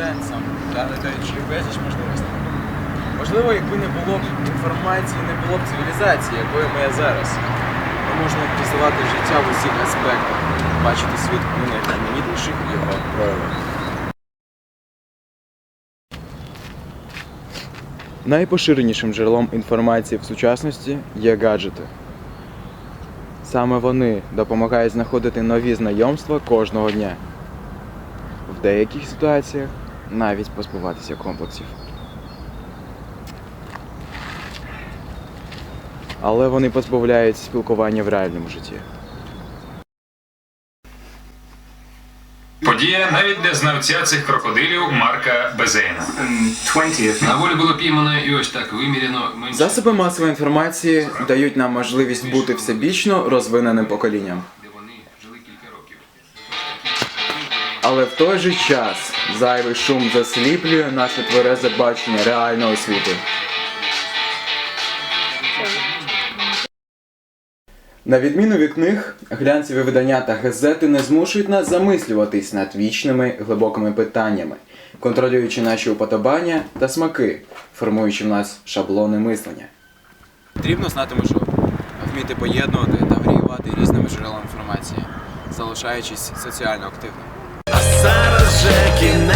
сенсом надаючи безліч можливостей. Можливо, якби не було б інформації, не було б цивілізації, якою ми є зараз. Ми можемо пізнавати життя в усіх аспектах, бачити світ у найприменітніших його проявах. Найпоширенішим джерелом інформації в сучасності є гаджети. Саме вони допомагають знаходити нові знайомства кожного дня. В деяких ситуаціях навіть позбуватися комплексів. Але вони позбавляють спілкування в реальному житті. Подія навіть для знавця цих крокодилів Марка Безейна. На волі було піймано і ось так виміряно. Засоби масової інформації дають нам можливість бути всебічно розвиненим поколінням. Але в той же час зайвий шум засліплює наше тверезе бачення реального світу. На відміну від книг, глянцеві видання та газети не змушують нас замислюватись над вічними глибокими питаннями, контролюючи наші уподобання та смаки, формуючи в нас шаблони мислення. Потрібно знати межу, вміти поєднувати та варіювати різними джерелами інформації, залишаючись соціально активним. Зараз же кінець